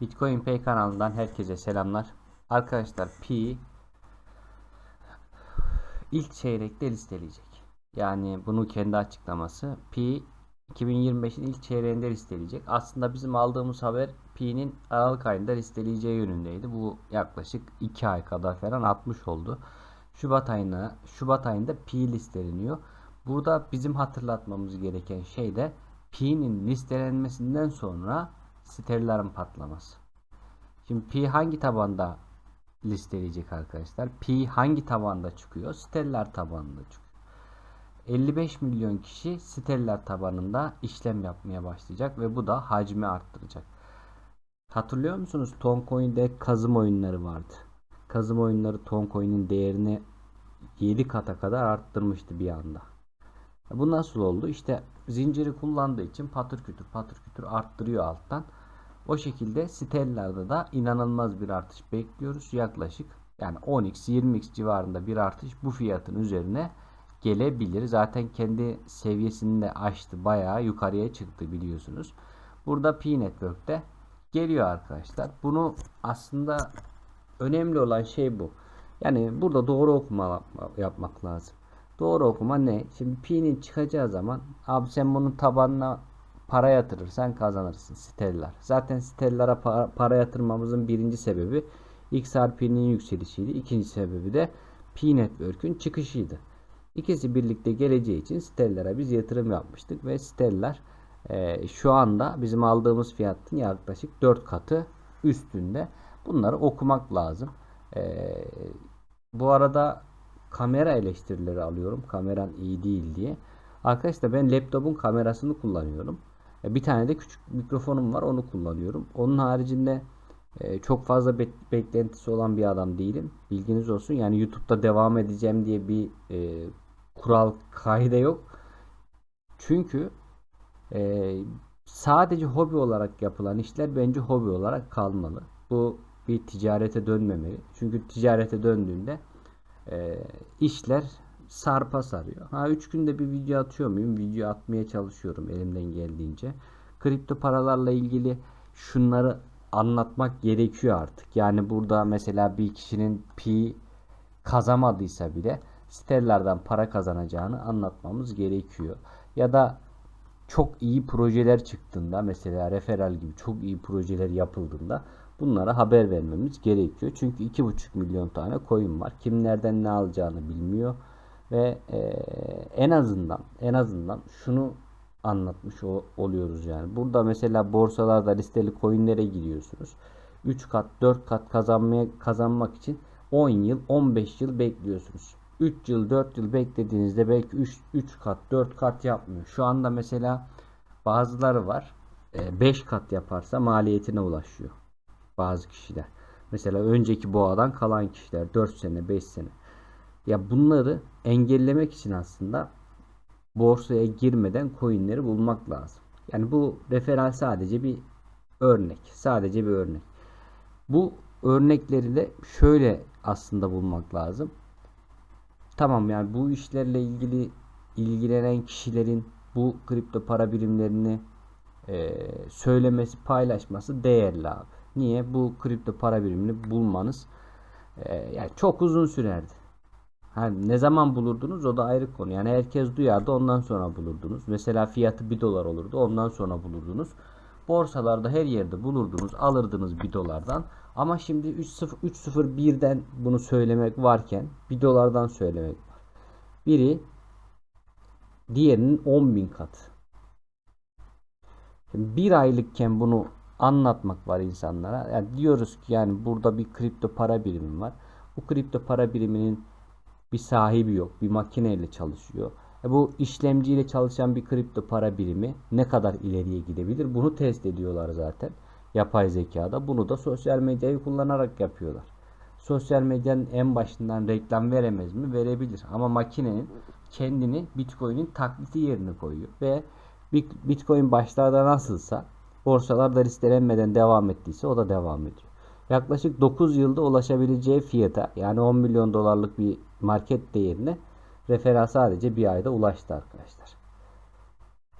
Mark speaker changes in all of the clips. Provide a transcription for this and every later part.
Speaker 1: Bitcoin Pay kanalından herkese selamlar. Arkadaşlar Pi ilk çeyrekte listeleyecek. Yani bunu kendi açıklaması. Pi 2025'in ilk çeyreğinde listeleyecek. Aslında bizim aldığımız haber Pi'nin Aralık ayında listeleyeceği yönündeydi. Bu yaklaşık 2 ay kadar falan atmış oldu. Şubat ayına Şubat ayında Pi listeleniyor. Burada bizim hatırlatmamız gereken şey de Pi'nin listelenmesinden sonra sterlerin patlaması. Şimdi pi hangi tabanda listeleyecek arkadaşlar? Pi hangi tabanda çıkıyor? Steller tabanında çıkıyor. 55 milyon kişi Steller tabanında işlem yapmaya başlayacak ve bu da hacmi arttıracak. Hatırlıyor musunuz? Toncoin'de kazım oyunları vardı. Kazım oyunları Toncoin'in değerini 7 kata kadar arttırmıştı bir anda. Bu nasıl oldu? İşte zinciri kullandığı için patır kütür patır kütür arttırıyor alttan. O şekilde Stellar'da da inanılmaz bir artış bekliyoruz. Yaklaşık yani 10x 20x civarında bir artış bu fiyatın üzerine gelebilir. Zaten kendi seviyesini de aştı. Bayağı yukarıya çıktı biliyorsunuz. Burada P Network'te geliyor arkadaşlar. Bunu aslında önemli olan şey bu. Yani burada doğru okuma yapmak lazım. Doğru okuma ne? Şimdi P'nin çıkacağı zaman abi sen bunun tabanına para yatırırsan kazanırsın Stellar. Zaten Stellar'a para, para yatırmamızın birinci sebebi XRP'nin yükselişiydi. İkinci sebebi de P Network'ün çıkışıydı. İkisi birlikte geleceği için Stellar'a biz yatırım yapmıştık ve Stellar e, şu anda bizim aldığımız fiyatın yaklaşık 4 katı üstünde. Bunları okumak lazım. E, bu arada kamera eleştirileri alıyorum. Kameran iyi değil diye. Arkadaşlar ben laptopun kamerasını kullanıyorum. E, bir tane de küçük mikrofonum var onu kullanıyorum. Onun haricinde e, çok fazla be beklentisi olan bir adam değilim. Bilginiz olsun. Yani YouTube'da devam edeceğim diye bir e, kural kaide yok. Çünkü e, sadece hobi olarak yapılan işler bence hobi olarak kalmalı. Bu bir ticarete dönmemeli. Çünkü ticarete döndüğünde e, işler sarpa sarıyor. Ha 3 günde bir video atıyor muyum? Video atmaya çalışıyorum elimden geldiğince. Kripto paralarla ilgili şunları anlatmak gerekiyor artık. Yani burada mesela bir kişinin pi kazamadıysa bile sitelerden para kazanacağını anlatmamız gerekiyor. Ya da çok iyi projeler çıktığında mesela referal gibi çok iyi projeler yapıldığında bunlara haber vermemiz gerekiyor. Çünkü 2,5 milyon tane coin var. Kim nereden ne alacağını bilmiyor ve e, en azından en azından şunu anlatmış oluyoruz yani. Burada mesela borsalarda listeli coinlere gidiyorsunuz. 3 kat 4 kat kazanmaya kazanmak için 10 yıl 15 yıl bekliyorsunuz. 3 yıl 4 yıl beklediğinizde belki 3, 3 kat 4 kat yapmıyor. Şu anda mesela bazıları var 5 kat yaparsa maliyetine ulaşıyor. Bazı kişiler. Mesela önceki boğadan kalan kişiler 4 sene 5 sene. Ya bunları engellemek için aslında borsaya girmeden coinleri bulmak lazım. Yani bu referans sadece bir örnek. Sadece bir örnek. Bu örnekleri de şöyle aslında bulmak lazım. Tamam yani bu işlerle ilgili ilgilenen kişilerin bu kripto para birimlerini e, söylemesi, paylaşması değerli abi. Niye? Bu kripto para birimini bulmanız e, yani çok uzun sürerdi. Ha, ne zaman bulurdunuz o da ayrı konu. Yani herkes duyardı ondan sonra bulurdunuz. Mesela fiyatı 1 dolar olurdu ondan sonra bulurdunuz. Borsalarda her yerde bulurdunuz alırdınız 1 dolardan. Ama şimdi 3.01'den bunu söylemek varken 1 dolardan söylemek var. Biri diğerinin 10.000 katı. Şimdi bir aylıkken bunu anlatmak var insanlara. Yani diyoruz ki yani burada bir kripto para birimi var. Bu kripto para biriminin bir sahibi yok. Bir makineyle çalışıyor. E bu işlemciyle çalışan bir kripto para birimi ne kadar ileriye gidebilir? Bunu test ediyorlar zaten. Yapay zekada. Bunu da sosyal medyayı kullanarak yapıyorlar. Sosyal medyanın en başından reklam veremez mi? Verebilir. Ama makinenin kendini Bitcoin'in taklidi yerine koyuyor. Ve Bitcoin başlarda nasılsa borsalarda listelenmeden devam ettiyse o da devam ediyor. Yaklaşık 9 yılda ulaşabileceği fiyata yani 10 milyon dolarlık bir market değerine referans sadece bir ayda ulaştı arkadaşlar.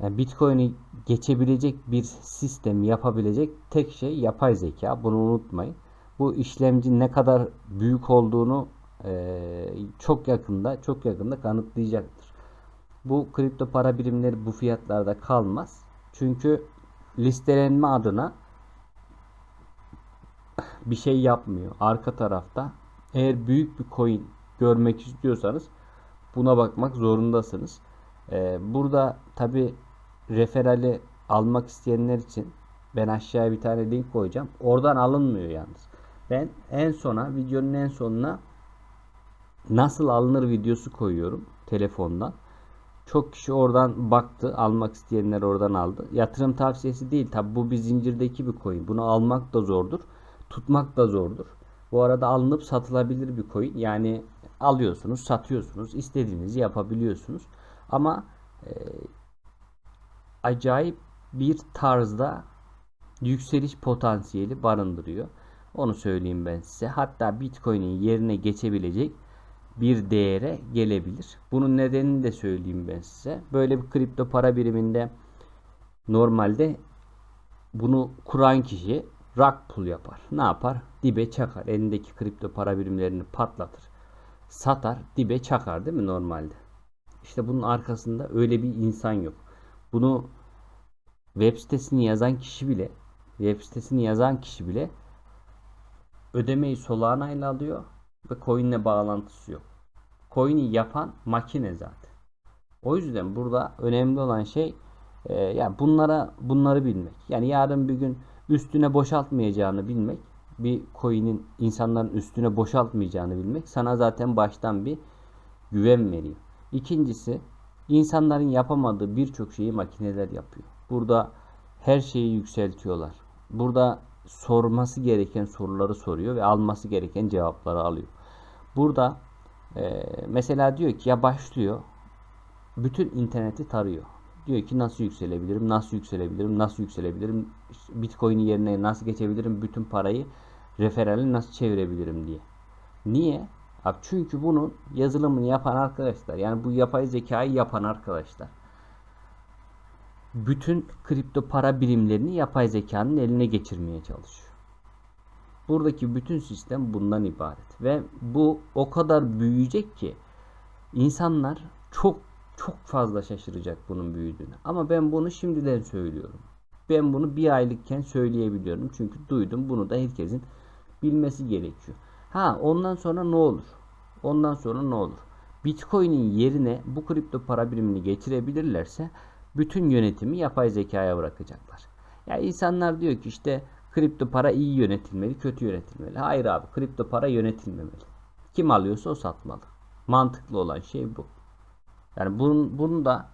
Speaker 1: Yani Bitcoin'i geçebilecek bir sistem yapabilecek tek şey yapay zeka. Bunu unutmayın. Bu işlemci ne kadar büyük olduğunu eee, çok yakında çok yakında kanıtlayacaktır. Bu kripto para birimleri bu fiyatlarda kalmaz. Çünkü listelenme adına bir şey yapmıyor. Arka tarafta eğer büyük bir coin görmek istiyorsanız buna bakmak zorundasınız. Ee, burada tabi referali almak isteyenler için ben aşağıya bir tane link koyacağım. Oradan alınmıyor yalnız. Ben en sona videonun en sonuna nasıl alınır videosu koyuyorum telefondan. Çok kişi oradan baktı. Almak isteyenler oradan aldı. Yatırım tavsiyesi değil. Tabi bu bir zincirdeki bir coin. Bunu almak da zordur. Tutmak da zordur. Bu arada alınıp satılabilir bir coin. Yani alıyorsunuz, satıyorsunuz. istediğinizi yapabiliyorsunuz. Ama e, acayip bir tarzda yükseliş potansiyeli barındırıyor. Onu söyleyeyim ben size. Hatta Bitcoin'in yerine geçebilecek bir değere gelebilir. Bunun nedenini de söyleyeyim ben size. Böyle bir kripto para biriminde normalde bunu kuran kişi rug pull yapar. Ne yapar? Dibe çakar. Elindeki kripto para birimlerini patlatır. Satar, dibe çakar değil mi normalde? İşte bunun arkasında öyle bir insan yok. Bunu web sitesini yazan kişi bile web sitesini yazan kişi bile ödemeyi Solana ile alıyor ve coin'le bağlantısı yok. Coin'i yapan makine zaten. O yüzden burada önemli olan şey e, yani bunlara bunları bilmek. Yani yarın bir gün üstüne boşaltmayacağını bilmek, bir coin'in insanların üstüne boşaltmayacağını bilmek sana zaten baştan bir güven veriyor. İkincisi insanların yapamadığı birçok şeyi makineler yapıyor. Burada her şeyi yükseltiyorlar. Burada sorması gereken soruları soruyor ve alması gereken cevapları alıyor. Burada e, mesela diyor ki ya başlıyor bütün interneti tarıyor. Diyor ki nasıl yükselebilirim, nasıl yükselebilirim, nasıl yükselebilirim, Bitcoin'in yerine nasıl geçebilirim, bütün parayı referali nasıl çevirebilirim diye. Niye? Abi çünkü bunun yazılımını yapan arkadaşlar, yani bu yapay zekayı yapan arkadaşlar bütün kripto para birimlerini yapay zekanın eline geçirmeye çalışıyor. Buradaki bütün sistem bundan ibaret ve bu o kadar büyüyecek ki insanlar çok çok fazla şaşıracak bunun büyüdüğüne. Ama ben bunu şimdiden söylüyorum. Ben bunu bir aylıkken söyleyebiliyorum. Çünkü duydum. Bunu da herkesin bilmesi gerekiyor. Ha ondan sonra ne olur? Ondan sonra ne olur? Bitcoin'in yerine bu kripto para birimini geçirebilirlerse bütün yönetimi yapay zekaya bırakacaklar. Ya insanlar diyor ki işte kripto para iyi yönetilmeli, kötü yönetilmeli. Hayır abi, kripto para yönetilmemeli. Kim alıyorsa o satmalı. Mantıklı olan şey bu. Yani bunun, bunun da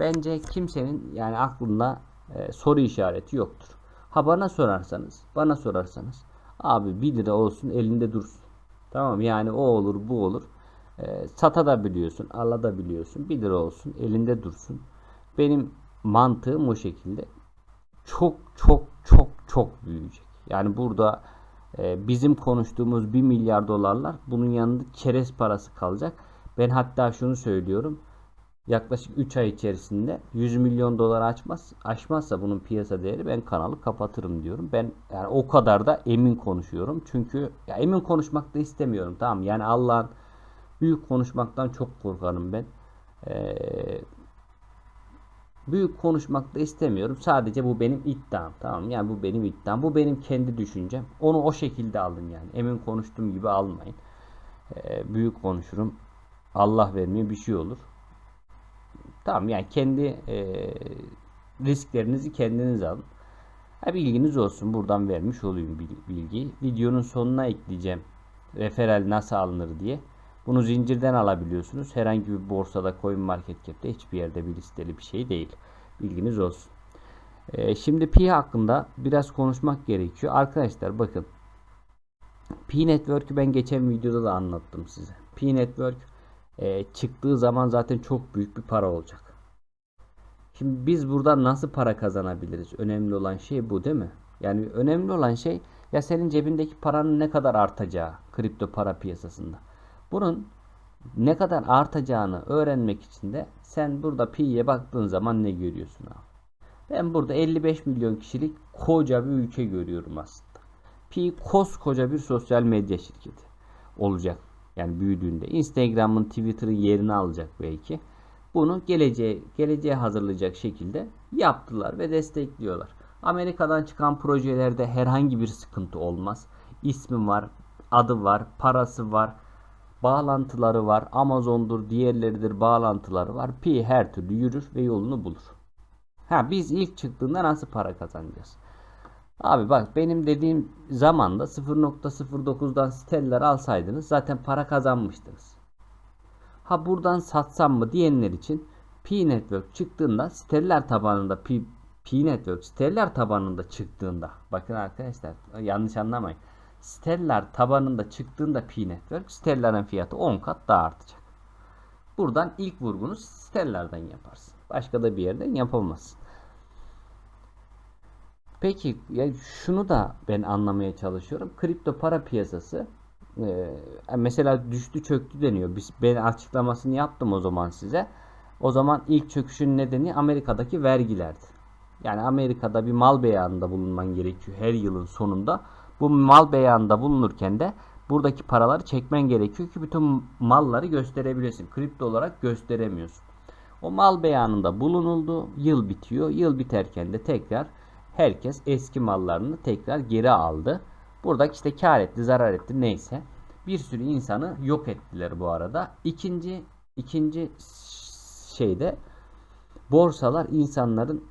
Speaker 1: bence kimsenin yani aklında e, soru işareti yoktur. Ha bana sorarsanız, bana sorarsanız abi 1 lira olsun elinde dursun. Tamam yani o olur bu olur. E, sata da biliyorsun, ala da biliyorsun. 1 lira olsun elinde dursun. Benim mantığım o şekilde. Çok çok çok çok büyüyecek. Yani burada e, bizim konuştuğumuz 1 milyar dolarlar bunun yanında çerez parası kalacak. Ben hatta şunu söylüyorum. Yaklaşık 3 ay içerisinde 100 milyon dolar açmaz, aşmazsa bunun piyasa değeri ben kanalı kapatırım diyorum. Ben yani o kadar da emin konuşuyorum. Çünkü ya emin konuşmak da istemiyorum. Tamam yani Allah'ın büyük konuşmaktan çok korkarım ben. Ee, büyük konuşmak da istemiyorum. Sadece bu benim iddiam. Tamam yani bu benim iddiam. Bu benim kendi düşüncem. Onu o şekilde alın yani. Emin konuştuğum gibi almayın. Ee, büyük konuşurum. Allah vermiyor bir şey olur. Tamam yani kendi e, risklerinizi kendiniz alın. Ha, bilginiz olsun. Buradan vermiş olayım bilgiyi. Videonun sonuna ekleyeceğim. Referal nasıl alınır diye. Bunu zincirden alabiliyorsunuz. Herhangi bir borsada, coin market cap'te hiçbir yerde bir listeli bir şey değil. Bilginiz olsun. Ee, şimdi Pi hakkında biraz konuşmak gerekiyor. Arkadaşlar bakın. Pi Network'ü ben geçen videoda da anlattım size. Pi Network e, çıktığı zaman zaten çok büyük bir para olacak. Şimdi biz buradan nasıl para kazanabiliriz? Önemli olan şey bu değil mi? Yani önemli olan şey ya senin cebindeki paranın ne kadar artacağı kripto para piyasasında. Bunun Ne kadar artacağını öğrenmek için de sen burada pi'ye baktığın zaman ne görüyorsun abi? Ben burada 55 milyon kişilik koca bir ülke görüyorum aslında. Pi koskoca bir sosyal medya şirketi olacak. Yani büyüdüğünde Instagram'ın Twitter'ın yerini alacak belki. Bunu geleceğe geleceğe hazırlayacak şekilde yaptılar ve destekliyorlar. Amerika'dan çıkan projelerde herhangi bir sıkıntı olmaz. İsmi var, adı var, parası var, bağlantıları var. Amazon'dur, diğerleridir bağlantıları var. Pi her türlü yürür ve yolunu bulur. Ha biz ilk çıktığında nasıl para kazanacağız? Abi bak benim dediğim zamanda 0.09'dan Stellar alsaydınız zaten para kazanmıştınız. Ha buradan satsam mı diyenler için Pi Network çıktığında Stellar tabanında Pi, Pi Network Stellar tabanında çıktığında bakın arkadaşlar yanlış anlamayın. Stellar tabanında çıktığında Pi Network Stellar'ın fiyatı 10 kat daha artacak. Buradan ilk vurgunu Stellar'dan yaparsın. Başka da bir yerden yapamazsın. Peki ya şunu da ben anlamaya çalışıyorum. Kripto para piyasası e, mesela düştü çöktü deniyor. Biz ben açıklamasını yaptım o zaman size. O zaman ilk çöküşün nedeni Amerika'daki vergilerdi. Yani Amerika'da bir mal beyanında bulunman gerekiyor her yılın sonunda. Bu mal beyanında bulunurken de buradaki paraları çekmen gerekiyor ki bütün malları gösterebilesin. Kripto olarak gösteremiyorsun. O mal beyanında bulunuldu. Yıl bitiyor. Yıl biterken de tekrar herkes eski mallarını tekrar geri aldı. Burada işte kar etti, zarar etti neyse. Bir sürü insanı yok ettiler bu arada. İkinci ikinci şeyde borsalar insanların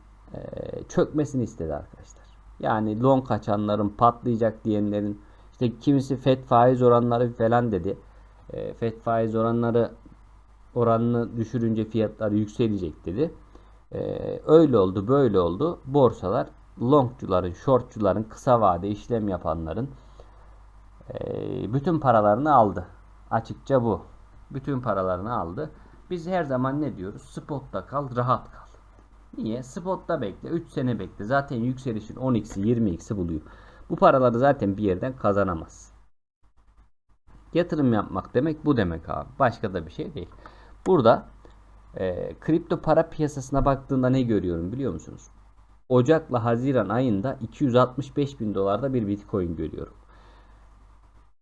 Speaker 1: çökmesini istedi arkadaşlar. Yani long kaçanların patlayacak diyenlerin işte kimisi FED faiz oranları falan dedi. E, FED faiz oranları oranını düşürünce fiyatlar yükselecek dedi. E, öyle oldu böyle oldu. Borsalar longcuların, shortcuların, kısa vade işlem yapanların e, bütün paralarını aldı. Açıkça bu. Bütün paralarını aldı. Biz her zaman ne diyoruz? Spotta kal, rahat kal. Niye? Spotta bekle. 3 sene bekle. Zaten yükselişin 10x'i 20x'i buluyor. Bu paraları zaten bir yerden kazanamaz. Yatırım yapmak demek bu demek abi. Başka da bir şey değil. Burada e, kripto para piyasasına baktığında ne görüyorum biliyor musunuz? Ocak'la Haziran ayında 265 bin dolarda bir Bitcoin görüyorum.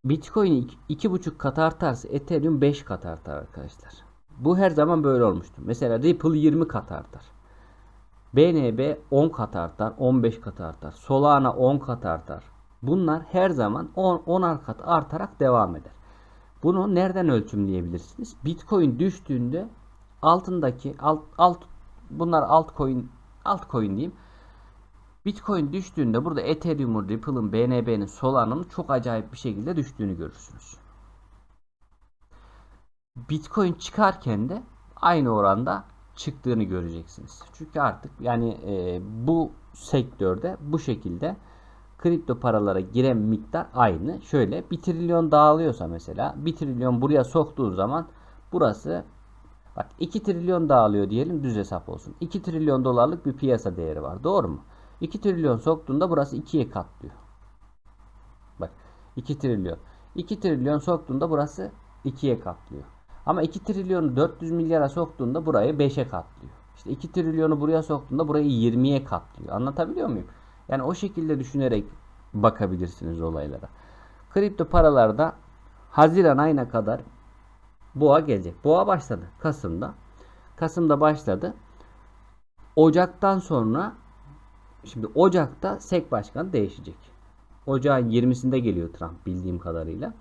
Speaker 1: Bitcoin 2,5 kat artarsa Ethereum 5 kat artar arkadaşlar. Bu her zaman böyle olmuştu. Mesela Ripple 20 kat artar. BNB 10 kat artar, 15 kat artar. Solana 10 kat artar. Bunlar her zaman 10 10'ar kat artarak devam eder. Bunu nereden ölçümleyebilirsiniz? Bitcoin düştüğünde altındaki alt, alt bunlar altcoin altcoin diyeyim. Bitcoin düştüğünde burada Ethereum'un, Ripple'ın, BNB'nin, Solana'nın çok acayip bir şekilde düştüğünü görürsünüz. Bitcoin çıkarken de aynı oranda çıktığını göreceksiniz. Çünkü artık yani e, bu sektörde bu şekilde kripto paralara giren miktar aynı. Şöyle 1 trilyon dağılıyorsa mesela 1 trilyon buraya soktuğu zaman burası bak 2 trilyon dağılıyor diyelim düz hesap olsun. 2 trilyon dolarlık bir piyasa değeri var. Doğru mu? 2 trilyon soktuğunda burası 2'ye katlıyor. Bak 2 trilyon. 2 trilyon soktuğunda burası 2'ye katlıyor. Ama 2 trilyonu 400 milyara soktuğunda burayı 5'e katlıyor. İşte 2 trilyonu buraya soktuğunda burayı 20'ye katlıyor. Anlatabiliyor muyum? Yani o şekilde düşünerek bakabilirsiniz olaylara. Kripto paralarda Haziran ayına kadar boğa gelecek. Boğa başladı Kasım'da. Kasım'da başladı. Ocaktan sonra şimdi Ocak'ta SEC başkanı değişecek. Ocağın 20'sinde geliyor Trump bildiğim kadarıyla.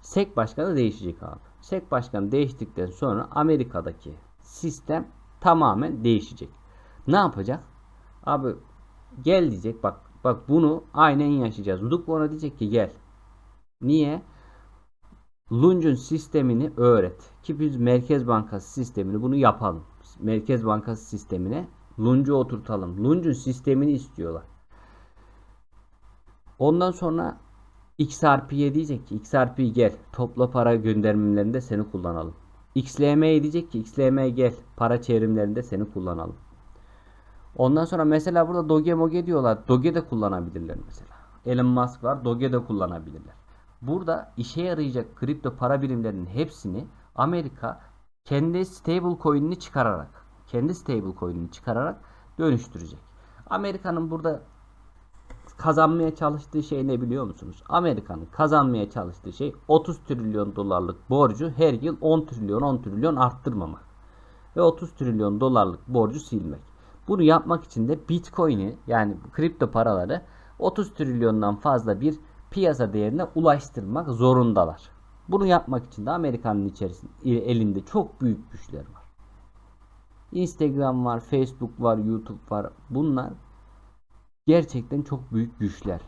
Speaker 1: SEC başkanı değişecek abi. SEC başkanı değiştikten sonra Amerika'daki sistem tamamen değişecek. Ne yapacak? Abi gel diyecek bak bak bunu aynen yaşayacağız. Luke ona diyecek ki gel. Niye? Lunge'un sistemini öğret. Ki biz Merkez Bankası sistemini bunu yapalım. Merkez Bankası sistemine Lunge'u oturtalım. Lunge'un sistemini istiyorlar. Ondan sonra XRP'ye diyecek ki XRP gel topla para göndermelerinde seni kullanalım. XLM'ye diyecek ki XLM gel para çevrimlerinde seni kullanalım. Ondan sonra mesela burada Doge Moge diyorlar. Doge de kullanabilirler mesela. Elon Musk var. Doge de kullanabilirler. Burada işe yarayacak kripto para birimlerinin hepsini Amerika kendi stable coin'ini çıkararak, kendi stable coin'ini çıkararak dönüştürecek. Amerika'nın burada kazanmaya çalıştığı şey ne biliyor musunuz? Amerika'nın kazanmaya çalıştığı şey 30 trilyon dolarlık borcu her yıl 10 trilyon 10 trilyon arttırmamak. Ve 30 trilyon dolarlık borcu silmek. Bunu yapmak için de Bitcoin'i yani kripto paraları 30 trilyondan fazla bir piyasa değerine ulaştırmak zorundalar. Bunu yapmak için de Amerika'nın içerisinde elinde çok büyük güçler var. Instagram var, Facebook var, YouTube var. Bunlar gerçekten çok büyük güçler.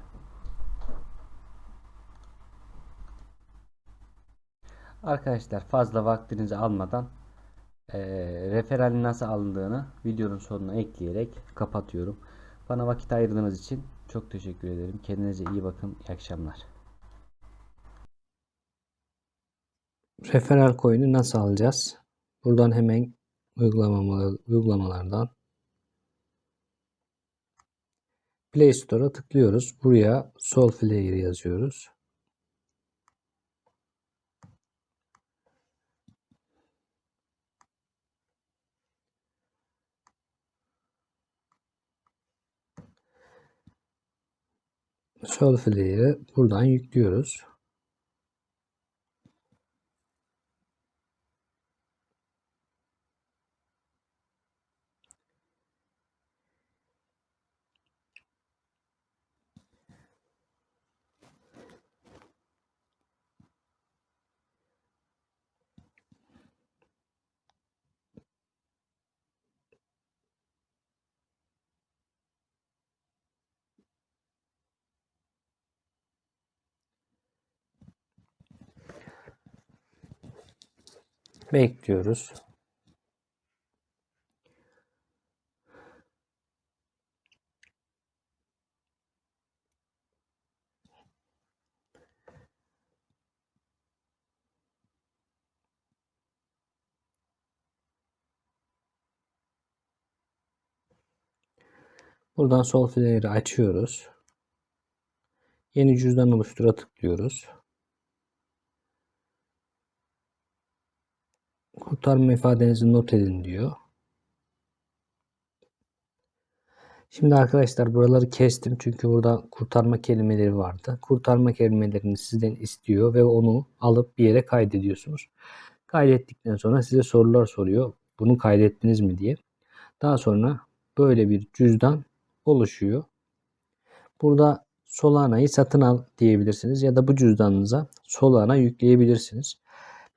Speaker 1: Arkadaşlar fazla vaktinizi almadan e, referalin nasıl alındığını videonun sonuna ekleyerek kapatıyorum. Bana vakit ayırdığınız için çok teşekkür ederim. Kendinize iyi bakın. İyi akşamlar.
Speaker 2: Referral coin'i nasıl alacağız? Buradan hemen uygulamalar, uygulamalardan Play Store'a tıklıyoruz. Buraya Solflayer yazıyoruz. Solflayer'ı buradan yüklüyoruz. Bekliyoruz. Buradan Solflayer'ı açıyoruz. Yeni cüzdan oluştura tıklıyoruz. Kurtarma ifadenizi not edin diyor. Şimdi arkadaşlar buraları kestim çünkü burada kurtarma kelimeleri vardı. Kurtarma kelimelerini sizden istiyor ve onu alıp bir yere kaydediyorsunuz. Kaydettikten sonra size sorular soruyor. Bunu kaydettiniz mi diye. Daha sonra böyle bir cüzdan oluşuyor. Burada Solana'yı satın al diyebilirsiniz ya da bu cüzdanınıza Solana yükleyebilirsiniz.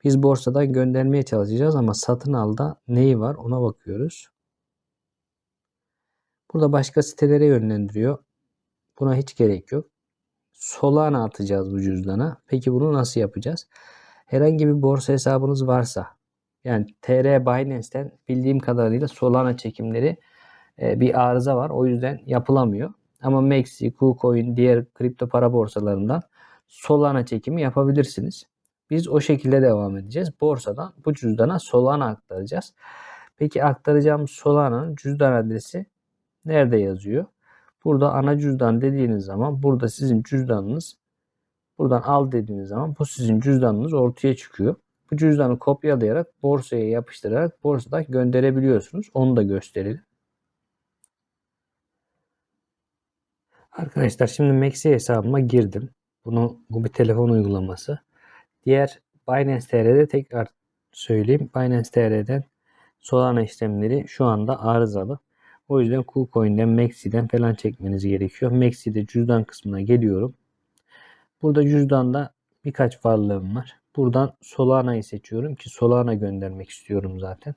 Speaker 2: Biz borsadan göndermeye çalışacağız ama satın alda neyi var ona bakıyoruz. Burada başka sitelere yönlendiriyor. Buna hiç gerek yok. Solana atacağız bu cüzdana. Peki bunu nasıl yapacağız? Herhangi bir borsa hesabınız varsa yani TR Binance'ten bildiğim kadarıyla Solana çekimleri e, bir arıza var. O yüzden yapılamıyor. Ama Maxi, KuCoin, diğer kripto para borsalarından Solana çekimi yapabilirsiniz. Biz o şekilde devam edeceğiz. Borsadan bu cüzdana Solana aktaracağız. Peki aktaracağımız Solana'nın cüzdan adresi nerede yazıyor? Burada ana cüzdan dediğiniz zaman burada sizin cüzdanınız buradan al dediğiniz zaman bu sizin cüzdanınız ortaya çıkıyor. Bu cüzdanı kopyalayarak borsaya yapıştırarak borsadan gönderebiliyorsunuz. Onu da gösterelim. Arkadaşlar şimdi Maxi hesabıma girdim. Bunu bu bir telefon uygulaması. Diğer Binance TR'de tekrar söyleyeyim. Binance TR'den Solana işlemleri şu anda arızalı. O yüzden KuCoin'den, Maxi'den falan çekmeniz gerekiyor. Maxi'de cüzdan kısmına geliyorum. Burada cüzdanda birkaç varlığım var. Buradan Solana'yı seçiyorum ki Solana göndermek istiyorum zaten.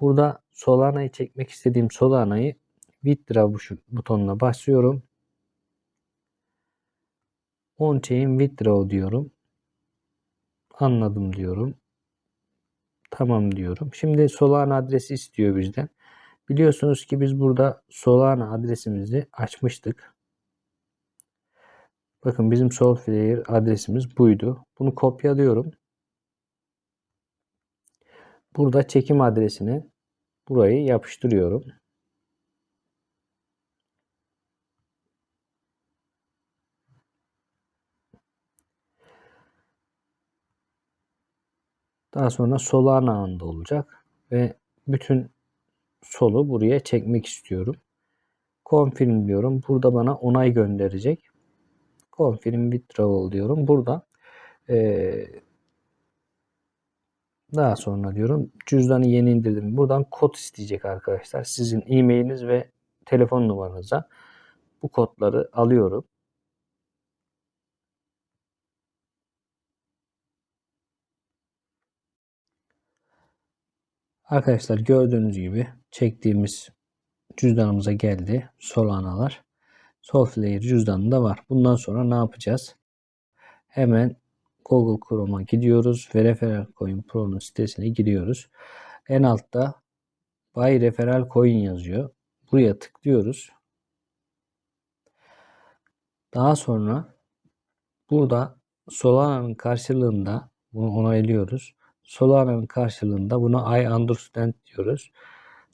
Speaker 2: Burada Solana'yı çekmek istediğim Solana'yı Withdraw butonuna basıyorum. On chain withdraw diyorum. Anladım diyorum. Tamam diyorum. Şimdi Solana adresi istiyor bizden. Biliyorsunuz ki biz burada Solana adresimizi açmıştık. Bakın bizim Solflayer adresimiz buydu. Bunu kopyalıyorum. Burada çekim adresini burayı yapıştırıyorum. Daha sonra Solana ağında olacak ve bütün solu buraya çekmek istiyorum. Confirm diyorum. Burada bana onay gönderecek. Confirm withdrawal diyorum. Burada eee, daha sonra diyorum cüzdanı yeni indirdim. Buradan kod isteyecek arkadaşlar. Sizin e-mailiniz ve telefon numaranıza bu kodları alıyorum. Arkadaşlar gördüğünüz gibi çektiğimiz cüzdanımıza geldi. Solanalar. Soulflare cüzdanında var. Bundan sonra ne yapacağız? Hemen Google Chrome'a gidiyoruz ve Referral Coin Pro'nun sitesine giriyoruz. En altta Buy Referral Coin yazıyor. Buraya tıklıyoruz. Daha sonra burada Solana'nın karşılığında bunu onaylıyoruz. Solana'nın karşılığında buna I understand diyoruz.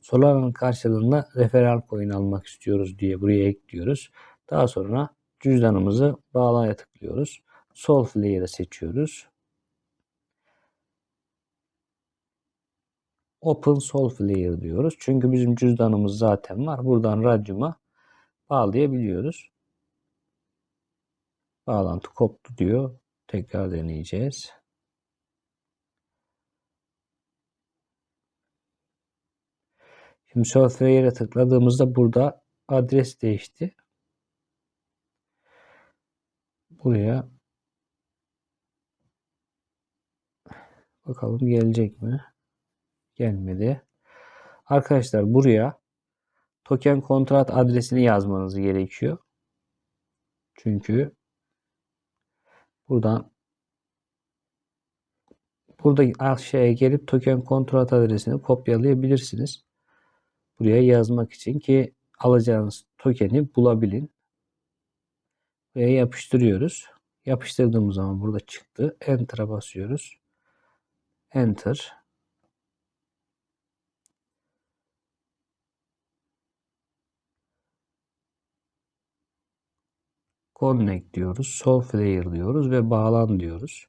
Speaker 2: Solana'nın karşılığında referral coin almak istiyoruz diye buraya ekliyoruz. Daha sonra cüzdanımızı bağlaya tıklıyoruz. Soulflare'ı seçiyoruz. Open Soulflare diyoruz. Çünkü bizim cüzdanımız zaten var. Buradan radyuma bağlayabiliyoruz. Bağlantı koptu diyor. Tekrar deneyeceğiz. Şimdi Software'e tıkladığımızda burada adres değişti. Buraya bakalım gelecek mi? Gelmedi. Arkadaşlar buraya token kontrat adresini yazmanız gerekiyor. Çünkü buradan burada aşağıya gelip token kontrat adresini kopyalayabilirsiniz. Buraya yazmak için ki alacağınız tokeni bulabilin. Buraya yapıştırıyoruz. Yapıştırdığımız zaman burada çıktı. Enter'a basıyoruz. Enter. Connect diyoruz. Soulflare diyoruz ve bağlan diyoruz.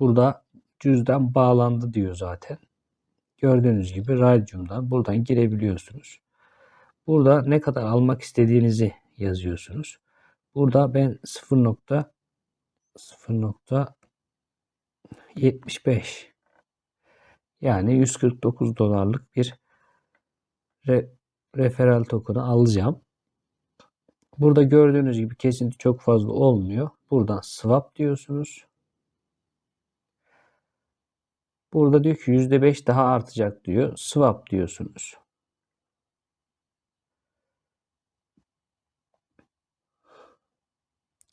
Speaker 2: Burada cüzdan bağlandı diyor zaten. Gördüğünüz gibi Radium'dan buradan girebiliyorsunuz. Burada ne kadar almak istediğinizi yazıyorsunuz. Burada ben 0.0.75 yani 149 dolarlık bir re, referral token'ı alacağım. Burada gördüğünüz gibi kesinti çok fazla olmuyor. Buradan swap diyorsunuz. Burada diyor ki %5 daha artacak diyor. Swap diyorsunuz.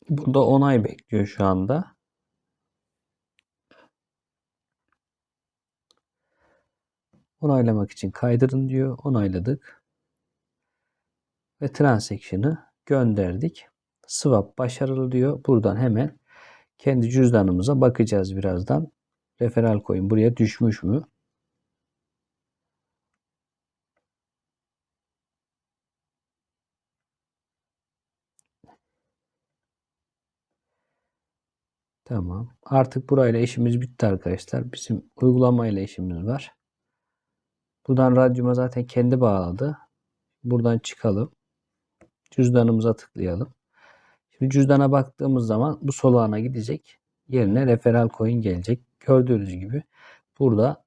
Speaker 2: Burada onay bekliyor şu anda. Onaylamak için kaydırın diyor. Onayladık. Ve transaction'ı gönderdik. Swap başarılı diyor. Buradan hemen kendi cüzdanımıza bakacağız birazdan. Referral coin buraya düşmüş mü? Tamam. Artık burayla işimiz bitti arkadaşlar. Bizim uygulamayla işimiz var. Buradan radyoma zaten kendi bağladı. Buradan çıkalım. Cüzdanımıza tıklayalım. Şimdi cüzdana baktığımız zaman bu solana gidecek. Yerine referral coin gelecek. Gördüğünüz gibi burada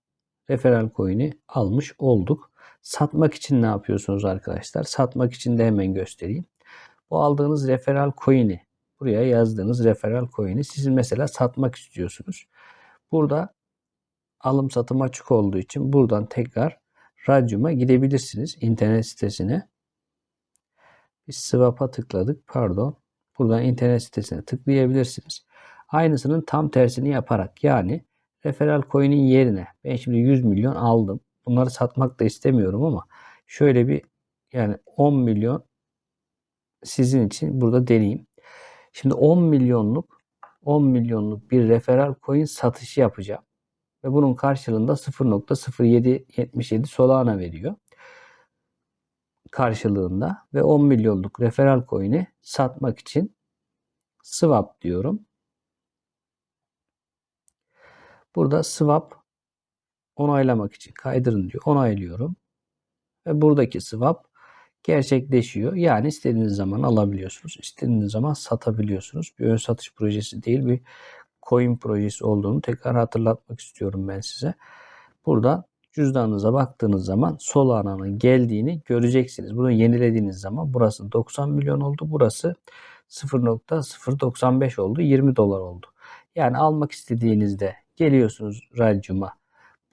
Speaker 2: referral coin'i almış olduk. Satmak için ne yapıyorsunuz arkadaşlar? Satmak için de hemen göstereyim. Bu aldığınız referral coin'i buraya yazdığınız referral coin'i siz mesela satmak istiyorsunuz. Burada alım satım açık olduğu için buradan tekrar Radium'a gidebilirsiniz internet sitesine. Biz swap'a tıkladık. Pardon. Buradan internet sitesine tıklayabilirsiniz. Aynısının tam tersini yaparak yani referral coin'in yerine ben şimdi 100 milyon aldım. Bunları satmak da istemiyorum ama şöyle bir yani 10 milyon sizin için burada deneyeyim. Şimdi 10 milyonluk 10 milyonluk bir referral coin satışı yapacağım. Ve bunun karşılığında 0.0777 Solana veriyor. Karşılığında ve 10 milyonluk referral coin'i satmak için swap diyorum. Burada swap onaylamak için kaydırın diyor. Onaylıyorum. Ve buradaki swap gerçekleşiyor. Yani istediğiniz zaman alabiliyorsunuz. istediğiniz zaman satabiliyorsunuz. Bir ön satış projesi değil bir coin projesi olduğunu tekrar hatırlatmak istiyorum ben size. Burada cüzdanınıza baktığınız zaman Solana'nın geldiğini göreceksiniz. Bunu yenilediğiniz zaman burası 90 milyon oldu. Burası 0.095 oldu. 20 dolar oldu. Yani almak istediğinizde geliyorsunuz Radium'a.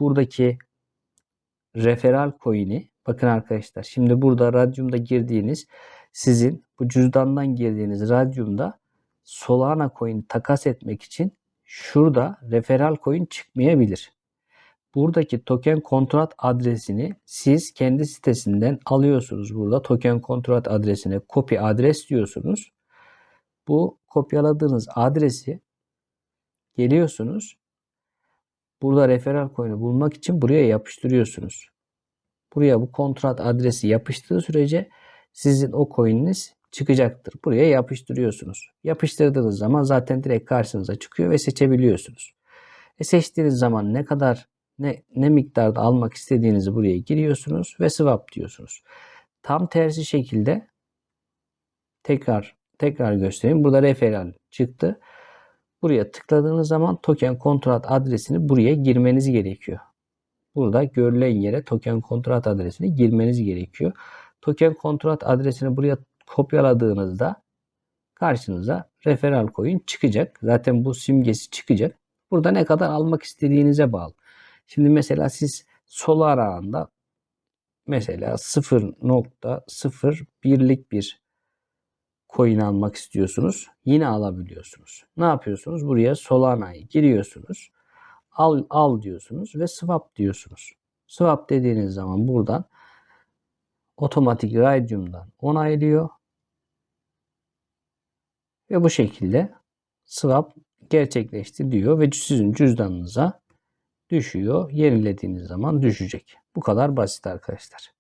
Speaker 2: Buradaki referal coin'i bakın arkadaşlar şimdi burada Radium'da girdiğiniz sizin bu cüzdandan girdiğiniz Radium'da Solana coin takas etmek için şurada referal coin çıkmayabilir. Buradaki token kontrat adresini siz kendi sitesinden alıyorsunuz. Burada token kontrat adresine copy adres diyorsunuz. Bu kopyaladığınız adresi geliyorsunuz. Burada referral coin'i bulmak için buraya yapıştırıyorsunuz. Buraya bu kontrat adresi yapıştığı sürece sizin o coin'iniz çıkacaktır. Buraya yapıştırıyorsunuz. Yapıştırdığınız zaman zaten direkt karşınıza çıkıyor ve seçebiliyorsunuz. E seçtiğiniz zaman ne kadar ne, ne miktarda almak istediğinizi buraya giriyorsunuz ve swap diyorsunuz. Tam tersi şekilde tekrar tekrar göstereyim. Burada referral çıktı. Buraya tıkladığınız zaman token kontrat adresini buraya girmeniz gerekiyor. Burada görülen yere token kontrat adresini girmeniz gerekiyor. Token kontrat adresini buraya kopyaladığınızda karşınıza referral coin çıkacak. Zaten bu simgesi çıkacak. Burada ne kadar almak istediğinize bağlı. Şimdi mesela siz Solara'nda mesela 0.01'lik bir coin almak istiyorsunuz. Yine alabiliyorsunuz. Ne yapıyorsunuz? Buraya Solana'yı giriyorsunuz. Al, al diyorsunuz ve swap diyorsunuz. Swap dediğiniz zaman buradan otomatik Radium'dan onaylıyor. Ve bu şekilde swap gerçekleşti diyor ve sizin cüzdanınıza düşüyor. Yenilediğiniz zaman düşecek. Bu kadar basit arkadaşlar.